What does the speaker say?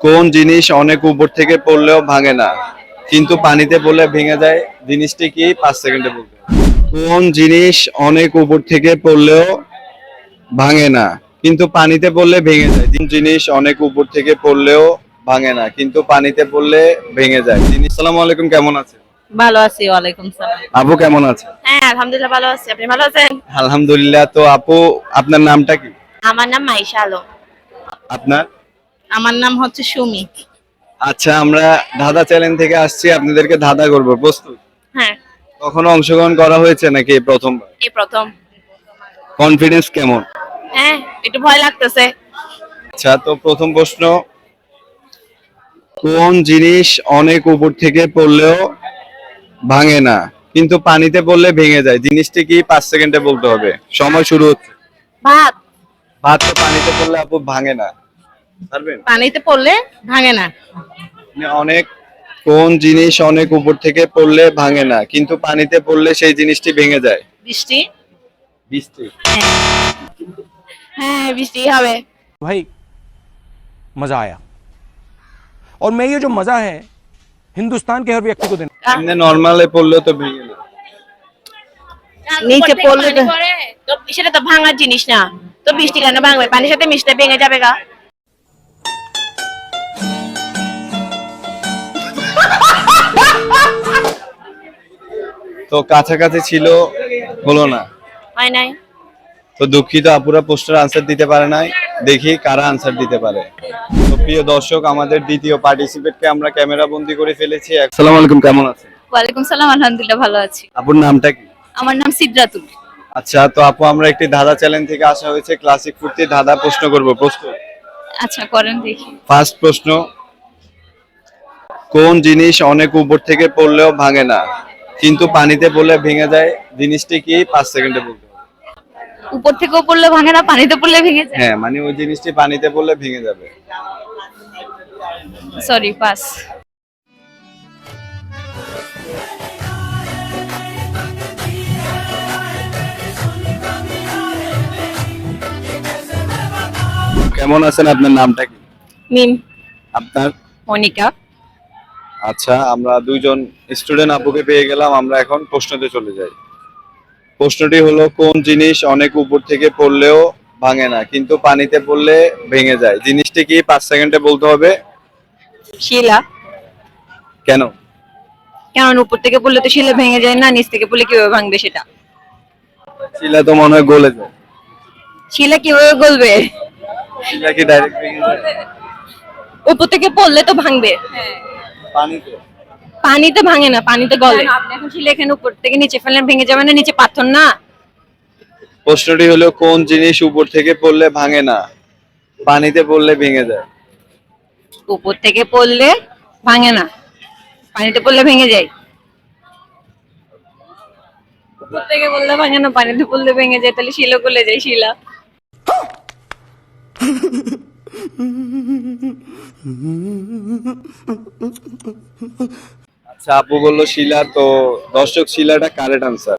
কোন জিনিস অনেক উপর থেকে পড়লেও ভাঙে না। কিন্তু পানিতে পড়লে ভেঙে যায় জিনিসটি কি পাঁচ সেকেন্ডে বলতে কোন জিনিস অনেক উপর থেকে পড়লেও ভাঙে না কিন্তু পানিতে পড়লে ভেঙে যায়। কোন জিনিস অনেক উপর থেকে পড়লেও ভাঙে না কিন্তু পানিতে পড়লে ভেঙে যায়। জিনিস সালাম আলাইকুম কেমন আছেন? ভালো আছি ওয়ালাইকুম সালাম। আপু কেমন আছেন? হ্যাঁ আলহামদুলিল্লাহ ভালো আছি। আপনি ভালো আছেন? আলহামদুলিল্লাহ তো আপু আপনার নামটা কি? আমার নাম মাইশা আলম। আপনার? আমার নাম হচ্ছে সুমি। আচ্ছা আমরা ধাঁধা চ্যানেল থেকে আসছি আপনাদেরকে ধাঁধা করব প্রস্তুত? হ্যাঁ। কখনো অংশগ্রহণ করা হয়েছে নাকি এই প্রথমবার? এই প্রথম। কনফিডেন্স কেমন? হ্যাঁ একটু ভয় লাগতেছে। আচ্ছা তো প্রথম প্রশ্ন কোন জিনিস অনেক উপর থেকে পড়লেও ভাঙে না কিন্তু পানিতে পড়লে ভেঙে যায়? জিনিসটি কি পাঁচ সেকেন্ডে বলতে হবে? সময় শুরু হচ্ছে। ভাত। ভাত তো পানিতে পড়লে আপু ভাঙে না। পানিতে পড়লে ভাঙে না মানে অনেক কোন জিনিস অনেক উপর থেকে পড়লে ভাঙে না কিন্তু পানিতে পড়লে সেই জিনিসটি ভেঙে যায় বৃষ্টি বৃষ্টি হ্যাঁ বৃষ্টি হবে भाई मजा आया और मैं ये जो मजा है हिंदुस्तान के हर व्यक्ति को देना এমনি নর্মালে পড়লেও তো ভেঙে যায় নিচে পড়লে তো তো সেটা তো ভাঙার জিনিস না তো বৃষ্টি কেন ভাঙবে পানির সাথে মিশতে ভেঙে যাবে গা তো কাছাকাছি ছিল হলো না। হয় নাই? তো দুঃখিত আপুরা পোস্টার আনসার দিতে পারে নাই। দেখি কারা আনসার দিতে পারে। তো প্রিয় দর্শক আমাদের দ্বিতীয় পার্টিসিপেটকে আমরা ক্যামেরা বন্দি করে ফেলেছি। আসসালামু আলাইকুম কেমন আছেন? ওয়ালাইকুম সালাম আলহামদুলিল্লাহ ভালো আছি। আপুর নামটা কি? আমার নাম সিদ্রাতুল আচ্ছা তো আপু আমরা একটি ধাঁধা চ্যানেল থেকে আসা হয়েছে ক্লাসিক ফুর্তি ধাঁধা প্রশ্ন করব প্রস্তুত আচ্ছা করেন দেখি। ফার্স্ট প্রশ্ন কোন জিনিস অনেক উপর থেকে পড়লেও ভাঙে না? কিন্তু পানিতে পড়লে ভেঙে যায় জিনিসটি কি পাঁচ সেকেন্ডে বলতে উপর থেকেও পড়লে ভাঙে না পানিতে পড়লে ভেঙে যায়? হ্যাঁ মানে ওই জিনিসটি পানিতে পড়লে ভেঙে যাবে। সরি পাস কেমন আছেন? আপনার নামটা কি? মিম। আপনার? মনিকা। আচ্ছা আমরা দুইজন স্টুডেন্ট আপুকে পেয়ে গেলাম আমরা এখন প্রশ্নতে চলে যাই। প্রশ্নটি হলো কোন জিনিস অনেক উপর থেকে পড়লেও ভাঙে না কিন্তু পানিতে পড়লে ভেঙে যায়? জিনিসটি কি পাঁচ সেকেন্ডে বলতে হবে? শিলা। কেন? কেমন উপর থেকে পড়লে তো শিলা ভেঙে যায় না নিচ থেকে পড়লে কীভাবে ভাঙবে সেটা? শিলা তো মনে হয় গলে যায়। শিলা কীভাবে গলবে? শিলা কি ডাইরেক্ট ভেঙে যায়? উপর থেকে পড়লে তো ভাঙবে। পানিতে? পানিতে ভাঙে না পানিতে গলে। আপনি এখন শিলা উপর থেকে নিচে ফেললেন ভেঙে যাবে না নিচে পাথর না? প্রশ্নটি হলো কোন জিনিস উপর থেকে পড়লে ভাঙে না? পানিতে পড়লে ভেঙে যায়। উপর থেকে পড়লে ভাঙে না পানিতে পড়লে ভেঙে যায়। উপর থেকে পড়লে ভাঙে না পানিতে পড়লে ভেঙে যায় তাহলে শিলা গলে যায় শিলা। আচ্ছা আপু বলল শিলা তো দর্শক শিলাটা কারেক্ট আনসার